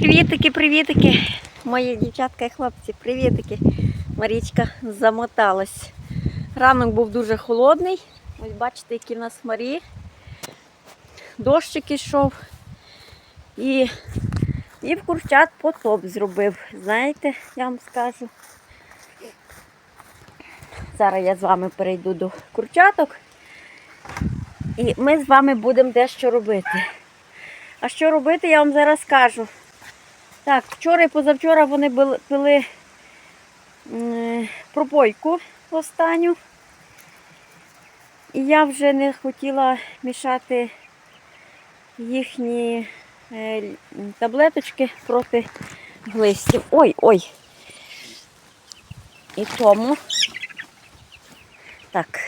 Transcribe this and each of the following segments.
Привітики, привітики, мої дівчатка і хлопці, привітики. Марічка замоталась. Ранок був дуже холодний. Ось бачите, які в нас хмарі. Дощик ішов. І, і в курчат потоп зробив. Знаєте, я вам скажу. Зараз я з вами перейду до курчаток. І ми з вами будемо дещо робити. А що робити, я вам зараз скажу. Так, вчора і позавчора вони пили пропойку останню. І я вже не хотіла мішати їхні е, таблеточки проти глистів. Ой, ой. І тому. Так,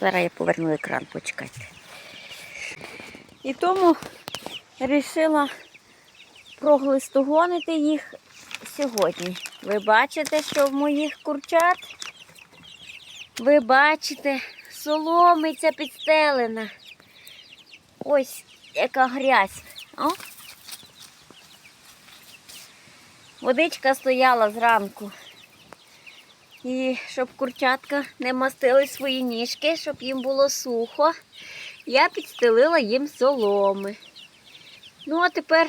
зараз я поверну екран, почекайте. І тому вирішила проглистогонити їх сьогодні. Ви бачите, що в моїх курчат? Ви бачите, соломиця підстелена. Ось яка грязь. О? Водичка стояла зранку. І щоб курчатка не мастили свої ніжки, щоб їм було сухо, я підстелила їм соломи. Ну, а тепер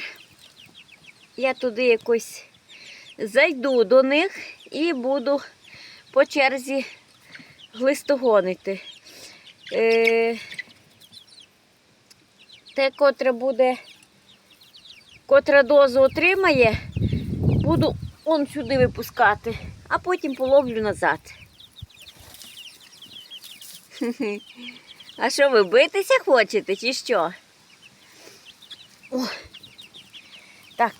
я туди якось зайду до них і буду по черзі глистогонити. Е, те, котре буде, котра дозу отримає, буду он сюди випускати, а потім половлю назад. А що ви битися хочете, чи що? О, так,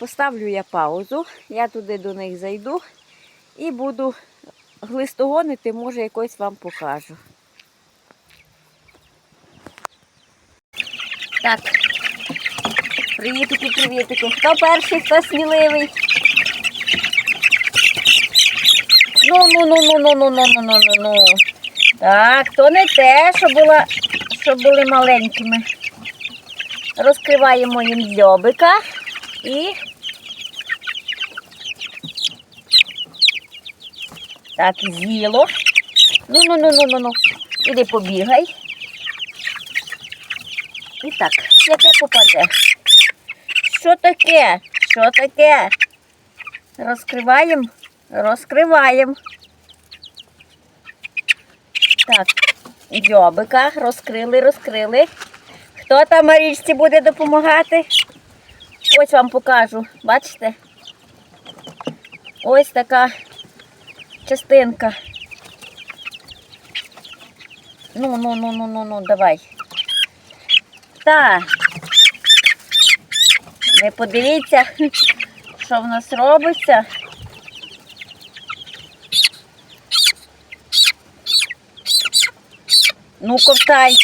поставлю я паузу, я туди до них зайду і буду глистогонити, може якось вам покажу. Так, привітики, привітики. Хто перший, хто сміливий? Ну, ну, ну, ну, ну, ну, ну, ну, ну, ну, ну. Так, то не те, що була, що були маленькими. Розкриваємо їм дзьобика і так, з'їло. Ну, ну, ну, ну, ну, ну. Іди побігай. І так, яке попаде? Що таке? Що таке? Розкриваємо, розкриваємо. Так, дзьобика розкрили, розкрили. Хто там Марічці буде допомагати? Ось вам покажу. Бачите? Ось така частинка. Ну, ну, ну, ну, ну, ну, давай. Так. Ви подивіться, що в нас робиться. Ну, ковтай.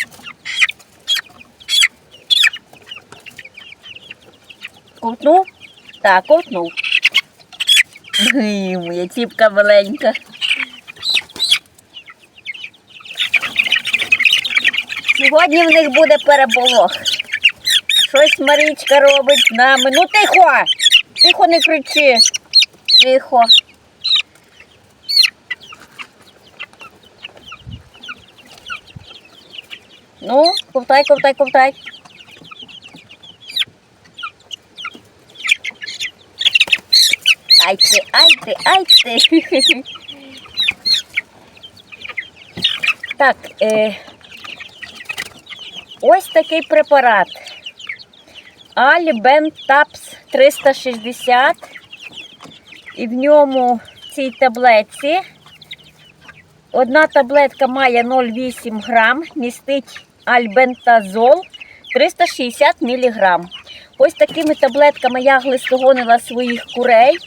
Ковтнув? Так, ковтнув. Ой, Моя ціпка маленька. Сьогодні в них буде переполох. Щось Марічка робить з нами. Ну тихо! Тихо не кричи. Тихо. Ну, ковтай, ковтай, ковтай. Ай ти, ай ти, ай ти. Так, е, ось такий препарат. Альбентапс 360. І в ньому в цій таблетці одна таблетка має 0,8 грам, містить альбентазол 360 мг. Ось такими таблетками я глистогонила своїх курей.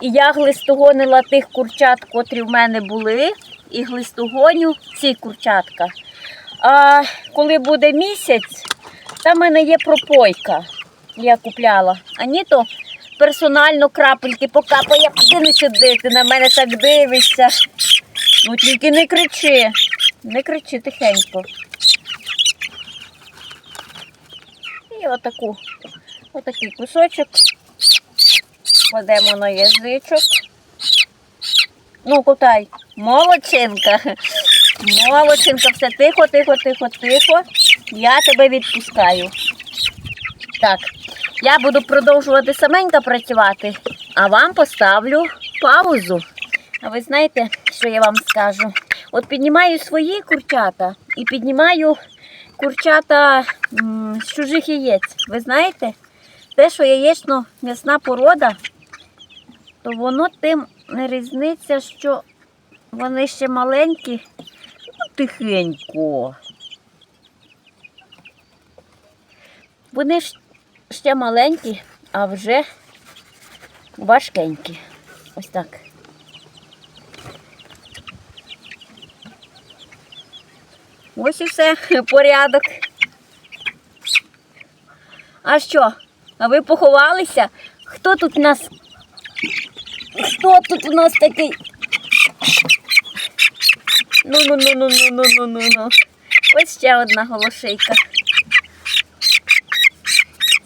І я глистогонила тих курчат, котрі в мене були, і глистогоню ці курчатка. А коли буде місяць, там в мене є пропойка. Я купляла. А ні, то персонально крапельки покапає, куди не сюди, ти на мене так дивишся. Ну тільки не кричи, не кричи тихенько. І отаку Отакий кусочок. Кладемо на язичок. Ну, кутай. Молодчинка. Молодчинка, все тихо, тихо, тихо, тихо. Я тебе відпускаю. Так, я буду продовжувати саменька працювати, а вам поставлю паузу. А ви знаєте, що я вам скажу? От піднімаю свої курчата і піднімаю курчата з чужих яєць. Ви знаєте, те, що яєчно м'ясна порода, то воно тим не різниця, що вони ще маленькі, ну, тихенько. Вони ще маленькі, а вже важкенькі. Ось так. Ось і все, порядок. А що? А ви поховалися? Хто тут нас? Хто тут у нас такий? Ну-ну-ну-ну-ну-ну-ну-ну-ну. Ось ще одна голошейка.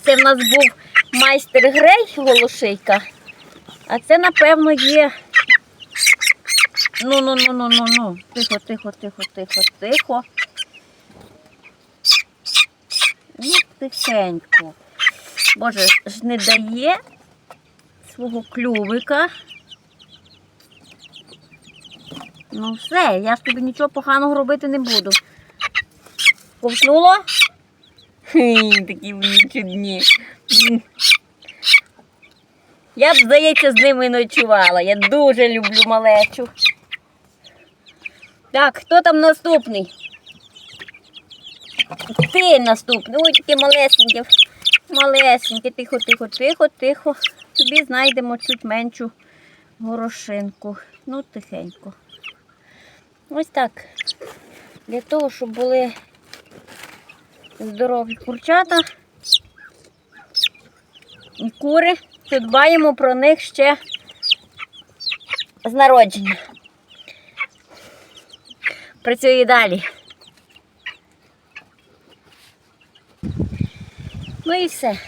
Це в нас був майстер грей голошейка. А це, напевно, є. Ну-ну-ну-ну-ну-ну. Тихо, тихо, тихо, тихо, тихо. Ну, тихенько. Боже, ж не дає свого клювика. Ну все, я ж тобі нічого поганого робити не буду. Ковшнуло? Хі, такі вони чудні. Я б, здається, з ними ночувала. Я дуже люблю малечу. Так, хто там наступний? Ти наступний. Ой, таке малесеньке. Малесеньке, тихо, тихо, тихо, тихо. Тобі знайдемо чуть меншу горошинку. Ну, тихенько. Ось так. Для того, щоб були здорові курчата і кури, то дбаємо про них ще з народження. Працюю далі. Ну і все.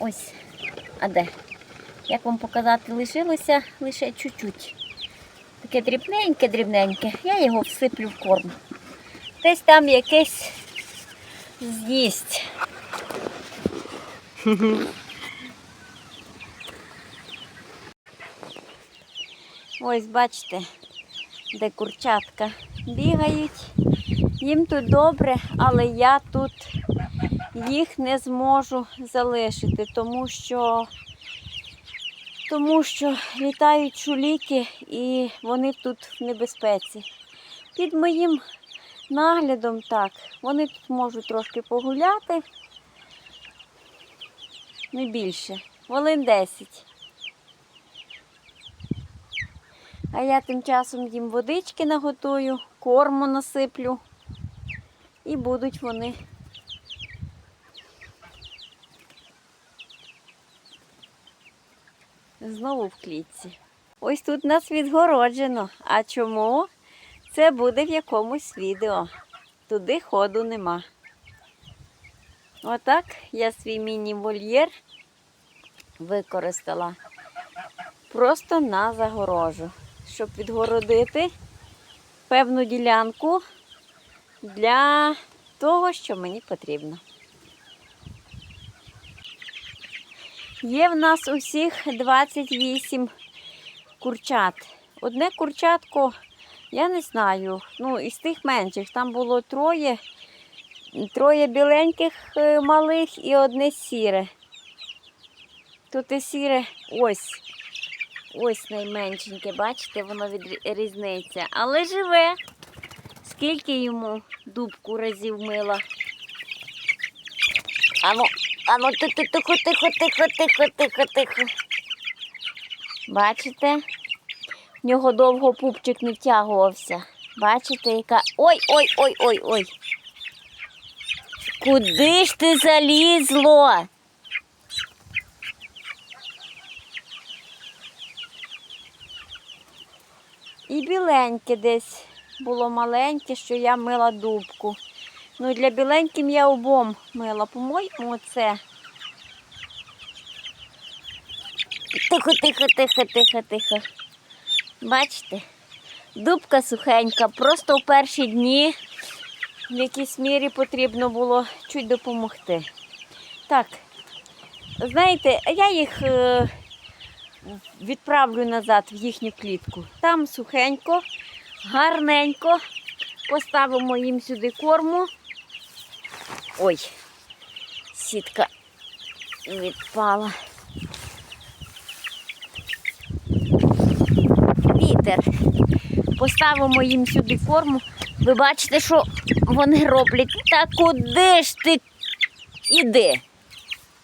Ось. А де? Як вам показати, лишилося лише чуть-чуть. Таке дрібненьке, дрібненьке. Я його всиплю в корм. Десь там якесь з'їсть. Ось бачите, де курчатка бігають. Їм тут добре, але я тут їх не зможу залишити, тому що, тому що літають чуліки і вони тут в небезпеці. Під моїм наглядом так, вони тут можуть трошки погуляти, не більше, хвилин 10. А я тим часом їм водички наготую, корму насиплю і будуть вони знову в клітці. Ось тут нас відгороджено. А чому? Це буде в якомусь відео. Туди ходу нема. Отак я свій міні-вольєр використала просто на загорожу, щоб відгородити певну ділянку для того, що мені потрібно. Є в нас усіх 28 курчат. Одне курчатко, я не знаю, ну, із тих менших, там було троє, троє біленьких е, малих і одне сіре. Тут і сіре ось, ось найменшеньке, бачите, воно відрізниця. Але живе. Скільки йому дубку разів мила? Ану, ану, ти- ти- тихо, тихо, тихо, тихо, тихо, тихо. Бачите? В нього довго пупчик не втягувався. Бачите, яка. Ой, ой, ой, ой, ой. Куди ж ти залізло? І біленьке десь було маленьке, що я мила дубку. Ну, для біленьким я обом мила. По-моєму, це Тихо, тихо, тихо, тихо, тихо. Бачите? Дубка сухенька, просто в перші дні в якійсь мірі потрібно було чуть допомогти. Так, знаєте, я їх е, відправлю назад в їхню клітку. Там сухенько, гарненько. Поставимо їм сюди корму. Ой, сітка відпала. Вітер. Поставимо їм сюди корму. Ви бачите, що вони роблять. Та куди ж ти? Іди.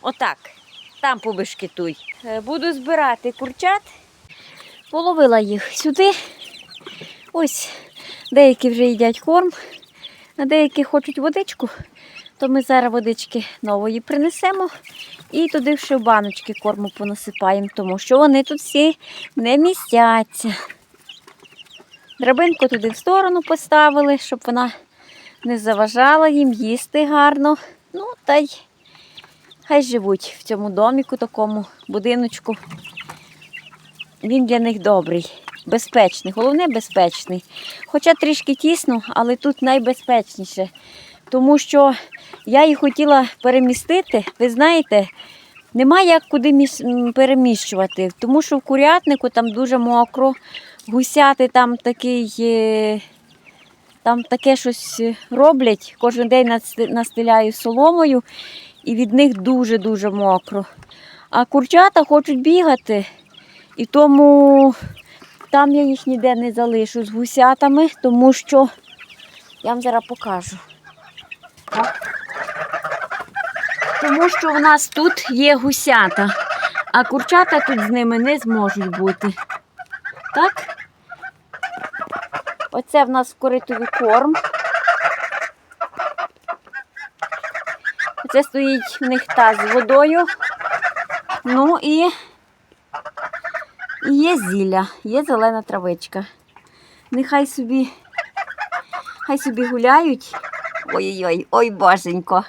Отак. Там побешкетуй. Е, Буду збирати курчат. Половила їх сюди. Ось деякі вже їдять корм, а деякі хочуть водичку. То ми зараз водички нової принесемо і туди ще в баночки корму понасипаємо, тому що вони тут всі не містяться. Драбинку туди в сторону поставили, щоб вона не заважала їм їсти гарно. Ну, та й хай живуть в цьому доміку, такому будиночку. Він для них добрий, безпечний, головне безпечний. Хоча трішки тісно, але тут найбезпечніше. Тому що я їх хотіла перемістити, ви знаєте, нема як куди переміщувати, тому що в курятнику там дуже мокро, гусяти там такий. е, Там таке щось роблять, кожен день насти- настеляю соломою, і від них дуже-дуже мокро. А курчата хочуть бігати, і тому там я їх ніде не залишу з гусятами, тому що я вам зараз покажу. Тому що в нас тут є гусята, а курчата тут з ними не зможуть бути. Так? Оце в нас в коритові корм. Оце стоїть в них таз з водою. Ну і є зілля, є зелена травичка. Нехай собі, хай собі гуляють. Ой-ой-ой, ой, боженько.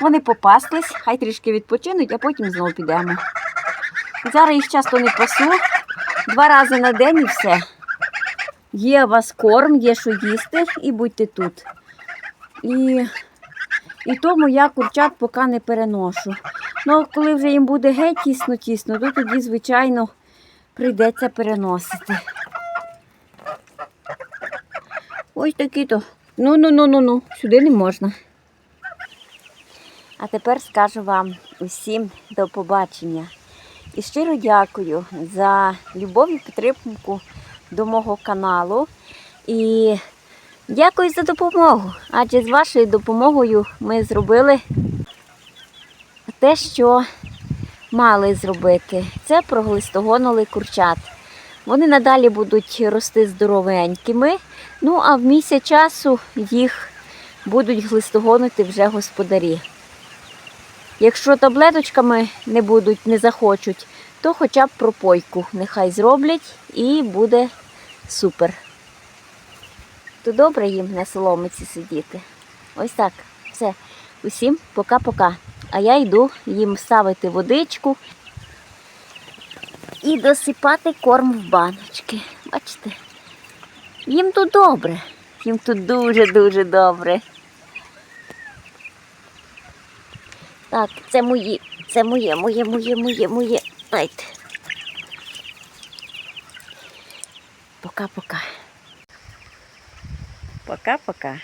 Вони попаслись, хай трішки відпочинуть, а потім знову підемо. Зараз їх часто не пасу, два рази на день і все. Є у вас корм, є що їсти, і будьте тут. І, і тому я курчат поки не переношу. Ну, коли вже їм буде геть тісно-тісно, то тоді, звичайно, прийдеться переносити. Ось такі то. Ну, ну, ну, ну, ну, сюди не можна. А тепер скажу вам усім до побачення. І щиро дякую за любов і підтримку до мого каналу. І дякую за допомогу. Адже з вашою допомогою ми зробили те, що мали зробити. Це проглистогонили курчат. Вони надалі будуть рости здоровенькими. Ну, а в місяць часу їх будуть глистогонити вже господарі. Якщо таблеточками не будуть, не захочуть, то хоча б пропойку нехай зроблять і буде супер. То добре їм на соломиці сидіти. Ось так. Все. Усім пока-пока. А я йду їм ставити водичку і досипати корм в баночки. Бачите? Їм тут добре. Їм тут дуже-дуже добре. Так, це мої, це моє, моє, моє, моє, моє. Дайте. Пока-пока. Пока-пока.